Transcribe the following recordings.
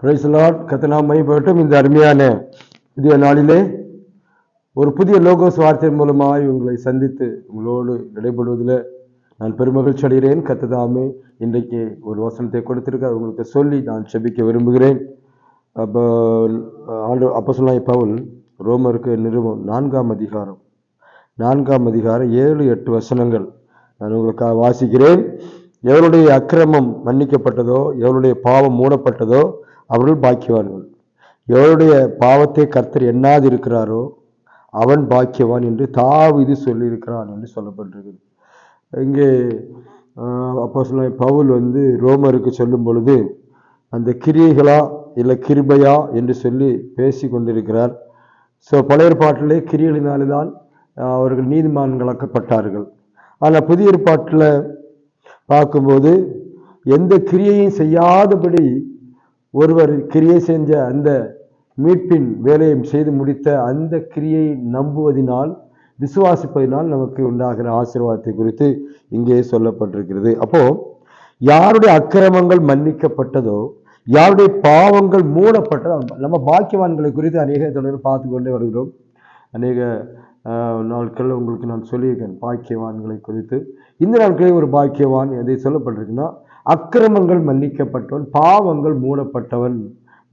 Price Lord கத்தனா மைப்பட்டும் இந்த அருமையான புதிய நாளிலே ஒரு புதிய லோகோஸ் வார்த்தையின் மூலமாக உங்களை சந்தித்து உங்களோடு இடைபடுவதில் நான் பெருமகிழ்ச்சி அடைகிறேன். கத்ததாமே இன்றைக்கு ஒரு வசனத்தை கொடுத்திருக்க உங்களுக்கு சொல்லி நான் செபிக்க விரும்புகிறேன். அப்போ ஆண்டு அப்போ சொன்னாய் பவுல் ரோமருக்கு நிறுவம் நான்காம் அதிகாரம். நான்காம் அதிகாரம் ஏழு எட்டு வசனங்கள் நான் உங்களுக்காக வாசிக்கிறேன். எவருடைய அக்கிரமம் மன்னிக்கப்பட்டதோ எவருடைய பாவம் மூடப்பட்டதோ அவர்கள் பாக்கியவான்கள். எவருடைய பாவத்தை கர்த்தர் எண்ணாது இருக்கிறாரோ அவன் பாக்கியவான் என்று தாவிது சொல்லியிருக்கிறான் என்று சொல்லப்பட்டிருக்குது. இங்கே அப்போ சொல்ல பவுல் வந்து ரோமருக்கு சொல்லும் பொழுது அந்த கிரியைகளா இல்லை கிருபையா என்று சொல்லி பேசி கொண்டிருக்கிறார் ஸோ பழைய ஏற்பாட்டிலே கிரியலினால்தான் அவர்கள் நீதிமான்களாக்கப்பட்டார்கள். ஆனால் புதிய ஏற்பாட்டில் பார்க்கும்போது எந்த கிரியையும் செய்யாதபடி ஒருவர் கிரியை செஞ்ச அந்த மீட்பின் வேலையை செய்து முடித்த அந்த கிரியை நம்புவதினால் விசுவாசிப்பதினால் நமக்கு உண்டாகிற ஆசீர்வாதத்தை குறித்து இங்கே சொல்லப்பட்டிருக்கிறது. அப்போ யாருடைய அக்கிரமங்கள் மன்னிக்கப்பட்டதோ யாருடைய பாவங்கள் மூடப்பட்டதோ நம்ம பாக்கியவான்களை குறித்து அநேக தொடர்ந்து பார்த்து கொண்டே வருகிறோம். அநேக நாட்கள் உங்களுக்கு நான் சொல்லியிருக்கேன் பாக்கியவான்களை குறித்து. இந்த நாட்களே ஒரு பாக்கியவான் எதை சொல்லப்பட்டிருக்குன்னா அக்கிரமங்கள் மன்னிக்கப்பட்டவன் பாவங்கள் மூடப்பட்டவன்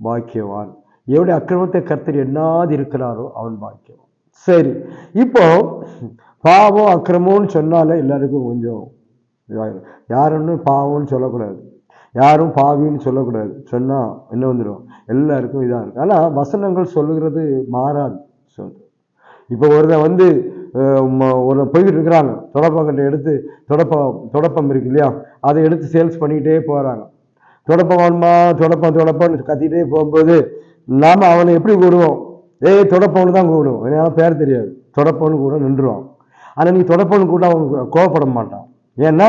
பாக்கியவான். எவருடைய அக்கிரமத்தை கர்த்தர் எண்ணாது இருக்கிறாரோ அவன் பாக்கியவான். சரி இப்போ பாவம் அக்கிரமம்னு சொன்னாலே எல்லாருக்கும் கொஞ்சம் யாருன்னு பாவம்னு சொல்லக்கூடாது. யாரும் பாவின்னு சொல்லக்கூடாது. சொன்னால் என்ன வந்துடும் எல்லாருக்கும் இதாக இருக்கும் ஆனால் வசனங்கள் சொல்லுகிறது மாறாது. சொல் இப்போ ஒருத்தன் வந்து ஒரு போய்கிட்டு இருக்கிறாங்க. தொடப்பங்கிட்ட எடுத்து தொடப்பம் தொடப்பம் இருக்கு இல்லையா? அதை எடுத்து சேல்ஸ் பண்ணிக்கிட்டே போகிறாங்க தொடப்பம் வேணுமா? தொடப்பம் தொடப்பம்னு கத்திக்கிட்டே போகும்போது நாம் அவனை எப்படி கூடுவோம்? ஏய் தொடப்பம்னு தான் கூடுவோம். ஏன்னா பேர் தெரியாது. தொடப்பம்னு கூட நின்றுவான் ஆனால் நீ தொடப்பம்னு கூட அவன் கோவப்பட மாட்டான். ஏன்னா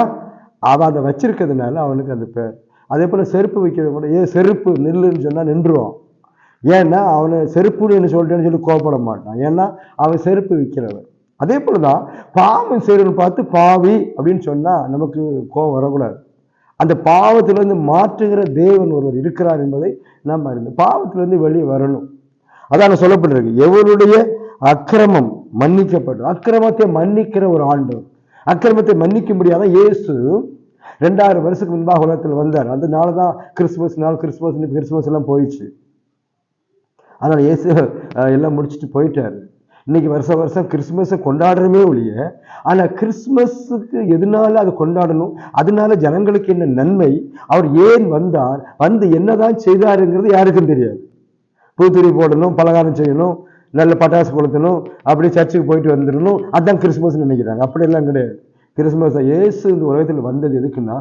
அவன் அதை வச்சிருக்கிறதுனால அவனுக்கு அந்த பேர். அதே போல் செருப்பு வைக்கிறது கூட ஏ செருப்பு நில்லுன்னு சொன்னால் நின்றுவான் ஏன்னா அவனை செருப்புன்னு சொல்லிட்டேன்னு சொல்லி கோவப்பட மாட்டான். ஏன்னா அவன் செருப்பு விற்கிறவன் அதே போல தான் பாவம் செய்கிறவன் பார்த்து பாவி அப்படின்னு சொன்னால் நமக்கு கோபம் வரக்கூடாது. அந்த பாவத்திலிருந்து மாற்றுகிற தேவன் ஒருவர் இருக்கிறார் என்பதை நாம் அறிந்து பாவத்திலிருந்து வெளியே வரணும். அதான் சொல்லப்பட்டிருக்கு. எவருடைய அக்கிரமம் மன்னிக்கப்படும் அக்கிரமத்தை மன்னிக்கிற ஒரு ஆண்டு அக்கிரமத்தை மன்னிக்க முடியாத இயேசு ரெண்டாயிரம் வருஷத்துக்கு முன்பாக உலகத்தில் வந்தார். அதனால தான் கிறிஸ்துமஸ் நாள் கிறிஸ்துமஸ் கிறிஸ்துமஸ் எல்லாம் போயிடுச்சு. அதனால் இயேசு எல்லாம் முடிச்சுட்டு போயிட்டாரு. இன்றைக்கி வருஷம் வருஷம் கிறிஸ்மஸை கொண்டாடுறமே ஒழிய ஆனால் கிறிஸ்மஸுக்கு எதனால அதை கொண்டாடணும்? அதனால ஜனங்களுக்கு என்ன நன்மை? அவர் ஏன் வந்தார்? வந்து என்னதான் செய்தாருங்கிறது யாருக்கும் தெரியாது. பூத்துரி போடணும் பலகாரம் செய்யணும் நல்ல பட்டாசு கொளுத்தணும் அப்படி சர்ச்சுக்கு போயிட்டு வந்துடணும். அதுதான் கிறிஸ்மஸ்னு நினைக்கிறாங்க. அப்படியெல்லாம் கிடையாது. கிறிஸ்மஸ் இயேசு இந்த உலகத்தில் வந்தது எதுக்குன்னா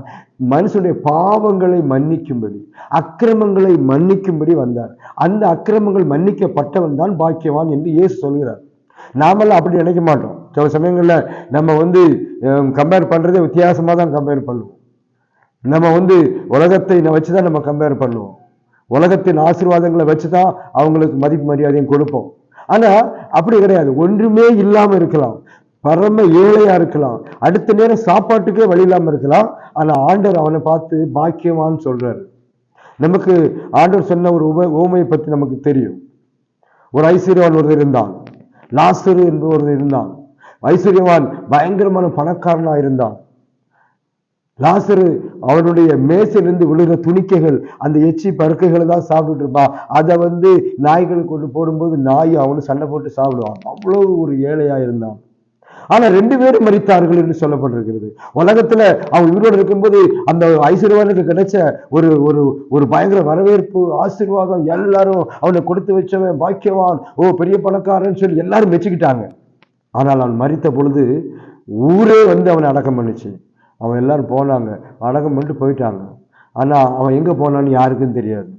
மனுஷனுடைய பாவங்களை மன்னிக்கும்படி அக்கிரமங்களை மன்னிக்கும்படி வந்தார். அந்த அக்கிரமங்கள் மன்னிக்கப்பட்டவன் தான் பாக்கியவான் என்று இயேசு சொல்கிறார். நாமெல்லாம் அப்படி நினைக்க மாட்டோம். சில சமயங்களில் நம்ம வந்து கம்பேர் பண்ணுறதே வித்தியாசமாக தான் கம்பேர் பண்ணுவோம். நம்ம வந்து உலகத்தை வச்சு தான் நம்ம கம்பேர் பண்ணுவோம். உலகத்தின் ஆசீர்வாதங்களை வச்சு தான் அவங்களுக்கு மதிப்பு மரியாதையும் கொடுப்போம். ஆனால் அப்படி கிடையாது. ஒன்றுமே இல்லாமல் இருக்கலாம். பரம ஏழையா இருக்கலாம். அடுத்த நேரம் சாப்பாட்டுக்கே வழி இல்லாமல் இருக்கலாம். ஆனால் ஆண்டவர் அவனை பார்த்து பாக்கியவான்னு சொல்றாரு. நமக்கு ஆண்டவர் சொன்ன ஒரு உப ஓமையை பற்றி நமக்கு தெரியும். ஒரு ஐஸ்வர்யவான் ஒருத்தர் இருந்தான். லாசரு என்பவர் இருந்தான். ஐஸ்வர்யவான் பயங்கரமான பணக்காரனாக இருந்தான். லாசரு அவனுடைய மேசிலிருந்து விழுகிற துணிக்கைகள் அந்த எச்சி பருக்கைகளை தான் சாப்பிட்டுட்டு இருப்பான். அதை வந்து நாய்களுக்கு கொண்டு போடும்போது நாய் அவனு சண்டை போட்டு சாப்பிடுவான். அவ்வளவு ஒரு ஏழையாக இருந்தான். ஆனா ரெண்டு பேரும் மறித்தார்கள் என்று சொல்லப்பட்டிருக்கிறது. உலகத்துல அவங்க உயிரோடு இருக்கும்போது அந்த ஐஸ்வர்யவானுக்கு கிடைச்ச ஒரு ஒரு ஒரு பயங்கர வரவேற்பு ஆசீர்வாதம் எல்லாரும் அவனை கொடுத்து வச்சவன் பாக்கியவான் ஓ பெரிய பணக்காரன் சொல்லி எல்லாரும் வச்சுக்கிட்டாங்க ஆனால் அவன் மறித்த பொழுது ஊரே வந்து அவனை அடக்கம் பண்ணிச்சு. அவன் எல்லாரும் போனாங்க. அடக்கம் பண்ணிட்டு போயிட்டாங்க. ஆனா அவன் எங்க போனான்னு யாருக்கும் தெரியாது.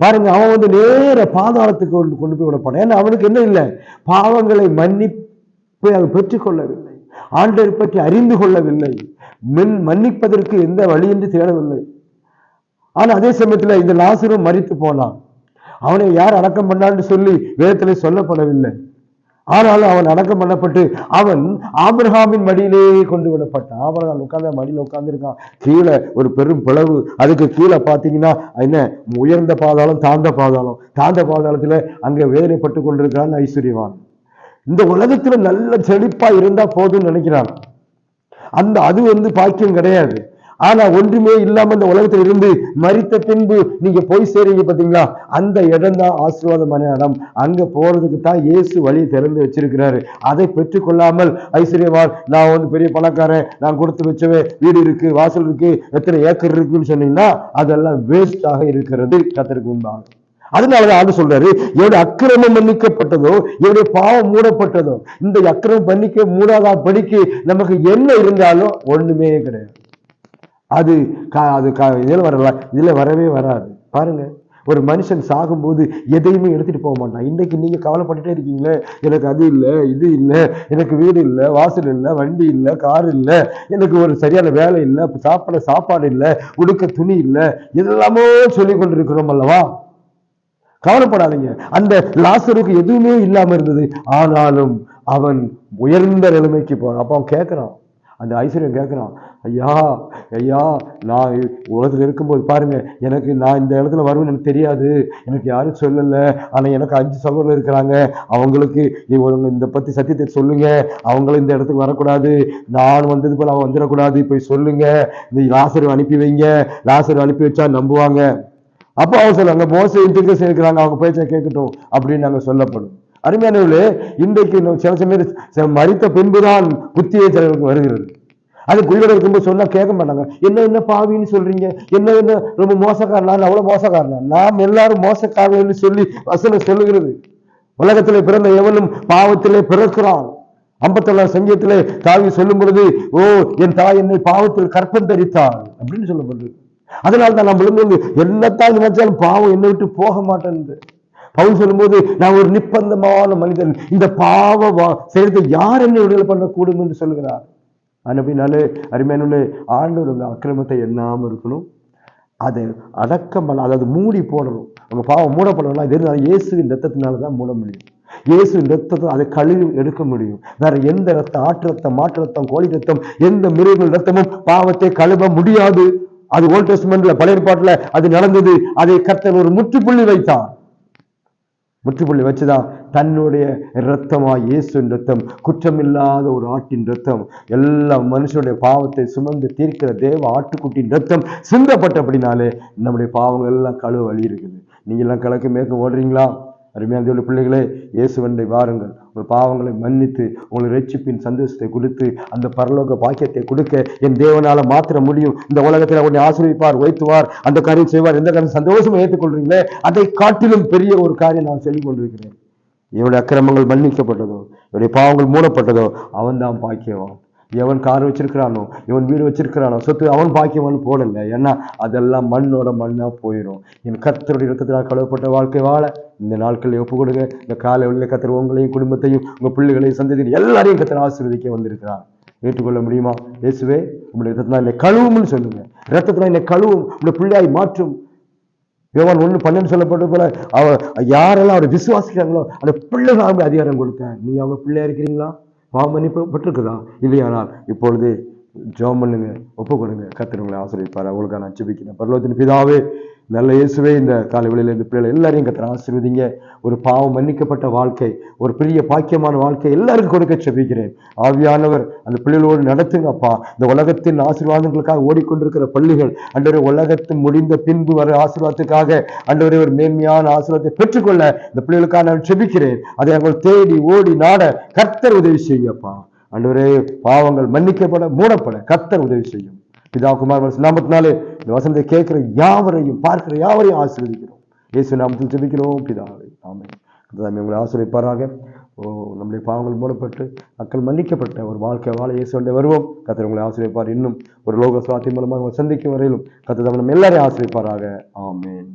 பாருங்க அவன் வந்து நேர பாதாளத்துக்கு கொண்டு கொண்டு போய் விடப்பான் ஏன்னா அவனுக்கு என்ன இல்லை? பாவங்களை மன்னி போய் அதை பெற்றுக்கொள்ளவில்லை. ஆண்டரை பற்றி அறிந்து கொள்ளவில்லை. மின் மன்னிப்பதற்கு எந்த வழி என்று தேடவில்லை. ஆனால் அதே சமயத்தில் இந்த லாசரும் மறித்து போனான். அவனை யார் அடக்கம் பண்ணான்னு சொல்லி வேதத்தில் சொல்லப்படவில்லை. ஆனாலும் அவன் அடக்கம் பண்ணப்பட்டு அவன் ஆபிரஹாமின் மடியிலே கொண்டு விடப்பட்டான். ஆபிரகாம் உட்கார்ந்த மடியில உட்கார்ந்துருக்கான். கீழே ஒரு பெரும் பிளவு. அதுக்கு கீழே பார்த்தீங்கன்னா என்ன? உயர்ந்த பாதாளம் தாழ்ந்த பாதாளம். தாழ்ந்த பாதாளத்தில் அங்க வேதனைப்பட்டு கொண்டிருக்கிறான் ஐஸ்வர்யவான். இந்த உலகத்துல நல்ல செழிப்பா இருந்தா போதும்னு நினைக்கிறான். அந்த அது வந்து பாக்கியம் கிடையாது. ஆனா ஒன்றுமே இல்லாம இந்த உலகத்துல இருந்து மறித்த பின்பு நீங்க போய் சேரீங்க பாத்தீங்களா? அந்த இடம் தான் ஆசீர்வாதமான இடம். அங்க போறதுக்கு தான் இயேசு வழி திறந்து வச்சிருக்கிறாரு. அதை பெற்றுக்கொள்ளாமல் ஐஸ்வர்யவான் நான் வந்து பெரிய பணக்காரன். நான் கொடுத்து வச்சவே வீடு இருக்கு வாசல் இருக்கு எத்தனை ஏக்கர் இருக்குன்னு சொன்னீங்கன்னா அதெல்லாம் வேஸ்டாக இருக்கிறது கத்தருக்கு உண்டாகும் அதனாலதான் ஆண்டு சொல்றாரு எவ்வளவு அக்கிரமம் மன்னிக்கப்பட்டதோ எவ்வளவு பாவம் மூடப்பட்டதோ இந்த அக்கிரமம் பண்ணிக்க மூடாதா படிக்கு நமக்கு என்ன இருந்தாலும் ஒண்ணுமே கிடையாது. அது கா- அது கா- இதுல வரல இதுல வரவே வராது. பாருங்க ஒரு மனுஷன் சாகும்போது எதையுமே எடுத்துட்டு போக மாட்டான். இன்னைக்கு நீங்க கவலைப்பட்டுட்டே இருக்கீங்களே எனக்கு அது இல்லை இது இல்லை எனக்கு வீடு இல்லை வாசல் இல்லை வண்டி இல்லை கார் இல்லை எனக்கு ஒரு சரியான வேலை இல்லை சாப்பிட சாப்பாடு இல்லை உடுக்க துணி இல்லை இதெல்லாமோ சொல்லி கொண்டிருக்கிறோம் அல்லவா? கவலைப்படாதீங்க. அந்த லாசருக்கு எதுவுமே இல்லாம இருந்தது. ஆனாலும் அவன் உயர்ந்த நிலைமைக்கு போறான். அப்ப அவன் கேட்கிறான் அந்த ஐஸ்வர்யம் கேட்கிறான் ஐயா ஐயா நான் உலகத்துல இருக்கும்போது பாருங்க எனக்கு நான் இந்த இடத்துல வருவேன்னு எனக்கு தெரியாது. எனக்கு யாரும் சொல்லல. ஆனா எனக்கு அஞ்சு சகோதரர் இருக்கிறாங்க. அவங்களுக்கு இந்த பத்தி சத்தியத்தை சொல்லுங்க. அவங்களும் இந்த இடத்துக்கு வரக்கூடாது. நான் வந்தது போல அவன் வந்துடக்கூடாது. போய் சொல்லுங்க. இந்த லாசர் அனுப்பி வைங்க. லாசர் அனுப்பி வச்சா நம்புவாங்க. அப்போ அவங்க சொல்லுவாங்க மோச இன்டர்கஸ் இருக்கிறாங்க அவங்க பேச்சை கேட்கட்டும் அப்படின்னு நாங்கள் சொல்லப்படும். அருமையானவர்களே இன்றைக்கு சில சமயம் மறித்த பின்புதான் புத்தியை தலைவருக்கு வருகிறது. அது குயிலோட இருக்கும்போது சொன்னால் கேட்க மாட்டாங்க. என்ன என்ன பாவின்னு சொல்றீங்க? என்ன என்ன ரொம்ப மோசக்காரனா? நான் மோசக்காரனா? நாம் எல்லாரும் மோசக்காரன்னு சொல்லி வசனம் சொல்லுகிறது. உலகத்திலே பிறந்த எவனும் பாவத்திலே பிறக்கிறான். ஐம்பத்தொள்ளாம் சங்கீதத்திலே தாவி சொல்லும் பொழுது ஓ என் தாய் என்னை பாவத்தில் கற்பம் தரித்தாள் அப்படின்னு சொல்லப்படுது. அதனால தான் நம்ம வந்து என்னத்தான் நினைச்சாலும் பாவம் என்னை விட்டு போக மாட்டேன்து பவுல் சொல்லும்போது நான் ஒரு நிப்பந்தமான மனிதன். இந்த பாவ வா- செயலத்தை யார் என்னை விடுதலை பண்ணக்கூடும் என்று சொல்கிறார் அனுப்பினாலே அருமையான ஆண்டவர் உங்க அக்கிரமத்தை எண்ணாம இருக்கணும். அதை அடக்கம் பண்ண அதாவது மூடி போடணும். நம்ம பாவம் மூடப்படணும்னா இது இருந்தாலும் இயேசுவின் ரத்தத்தினால தான் மூட முடியும். இயேசுவின் ரத்தத்தை அதை கழுவி எடுக்க முடியும். வேற எந்த ரத்தம் ஆட்டு ரத்தம் மாட்டு ரத்தம் கோழி ரத்தம் எந்த மிருகங்கள் ரத்தமும் பாவத்தை கழுவ முடியாது. அது ஓல்ட் டெஸ்ட்மெண்ட்ல பழைய ஏற்பாட்டுல அது நடந்தது. அதை கர்த்தன் ஒரு முற்றுப்புள்ளி வைத்தார். முற்றுப்புள்ளி வச்சுதான் தன்னுடைய இரத்தமா இயேசுவின் ரத்தம் குற்றமில்லாத ஒரு ஆட்டின் ரத்தம் எல்லா மனுஷனுடைய பாவத்தை சுமந்து தீர்க்கிற தேவ ஆட்டுக்குட்டின் ரத்தம் சிந்தப்பட்ட அப்படினாலே நம்முடைய பாவங்கள் எல்லாம் கழுவ வழி இருக்குது. நீங்க எல்லாம் கிழக்கு மேற்கு ஓடுறீங்களா? அருமையான தேவனுடைய பிள்ளைகளே இயேசுவண்டை வாருங்கள். உங்கள் பாவங்களை மன்னித்து உங்களை ரட்சிப்பின் சந்தோஷத்தை கொடுத்து அந்த பரலோக பாக்கியத்தை கொடுக்க என் தேவனால் மாத்திர முடியும். இந்த உலகத்தில் உன்னை ஆசிரியப்பார் வைத்துவார் அந்த காரியம் செய்வார். எந்த காரியம் சந்தோஷமாக ஏற்றுக்கொள்றீங்களே அதை காட்டிலும் பெரிய ஒரு காரியம் நான் சொல்லிக் கொண்டிருக்கிறேன். இவருடைய அக்கிரமங்கள் மன்னிக்கப்பட்டதோ இவருடைய பாவங்கள் மூடப்பட்டதோ அவன் தான் பாக்கியவான். எவன் கார் வச்சிருக்கிறானோ இவன் வீடு வச்சிருக்கிறானோ சொத்து அவன் பாக்கியவன் போடல. ஏன்னா அதெல்லாம் மண்ணோட மண்ணாக போயிடும் என் கத்தருடைய ரத்தத்தினால் கழுவப்பட்ட வாழ்க்கை வாழ இந்த நாட்களில் ஒப்பு கொடுங்க. இந்த காலை உள்ள கத்தர் உங்களையும் குடும்பத்தையும் உங்கள் பிள்ளைகளையும் சந்ததியும் எல்லாரையும் கத்திர ஆசீர்வதிக்க வந்திருக்கிறான் ஏற்றுக்கொள்ள முடியுமா? இயேசுவே உங்களுடைய ரத்தத்தினால் என்னை கழுவும்னு சொல்லுங்க. ரத்தத்தினால் என்னை கழுவும் உங்களுடைய பிள்ளையாய் மாற்றும். யோவான் ஒன்று பன்னெண்டு சொல்லப்பட்ட போல அவ யாரெல்லாம் அவரை விசுவாசிக்கிறாங்களோ அந்த பிள்ளைகள் அவங்க அதிகாரம் கொடுத்தேன். நீங்கள் அவங்க பிள்ளையா இருக்கிறீங்களா? பாவம் மன்னிப்பு பட்டிருக்குதா இல்லையானால் இப்பொழுது ஜெபம் பண்ணுங்க ஒப்பு கொடுங்க கர்த்தர் ஆசிரியப்பார் அவங்களுக்காக நான் ஜெபிக்கிறேன். பரலோகத்தின் பிதாவே நல்ல இயேசுவே இந்த காலை வேளையில இந்த பிள்ளைகள் எல்லாரையும் கத்திர ஆசீர்வதிங்க. ஒரு பாவம் மன்னிக்கப்பட்ட வாழ்க்கை ஒரு பெரிய பாக்கியமான வாழ்க்கை எல்லாருக்கும் கொடுக்க செபிக்கிறேன் ஆவியானவர் அந்த பிள்ளைகளோடு நடத்துங்கப்பா இந்த உலகத்தின் ஆசீர்வாதங்களுக்காக ஓடிக்கொண்டிருக்கிற பள்ளிகள் அன்றொரு உலகத்தின் முடிந்த பின்பு வர ஆசீர்வாதத்துக்காக அன்றொரு ஒரு மேன்மையான ஆசீர்வாதத்தை பெற்றுக்கொள்ள இந்த பிள்ளைகளுக்காக நான் செபிக்கிறேன் அதை அவர்கள் தேடி ஓடி நாட கர்த்தர் உதவி செய்யப்பா அன்றுவரே பாவங்கள் மன்னிக்கப்பட மூடப்பட கத்தர் உதவி செய்யும். பிதா குமார் நாமத்தினாலே இந்த வசனத்தை கேட்கிற யாவரையும் பார்க்கிற யாவரையும் ஆசீர்வதிக்கிறோம். இயேசு நாமத்தில் ஜெபிக்கிறோம் பிதாவை. ஆமை கர்த்தர் உங்களை ஆசீர்வதிப்பாராக. ஓ நம்முடைய பாவங்கள் மூடப்பட்டு மக்கள் மன்னிக்கப்பட்ட ஒரு வாழ்க்கை வாழ இயேசுடைய வருவோம். கத்தர் உங்களை ஆசிரியப்பார் இன்னும் ஒரு லோக சுவாத்தி மூலமாக சந்திக்கும் வரையிலும் கத்தர் நம்ம எல்லாரையும் ஆசிரியப்பாராக ஆமேன்.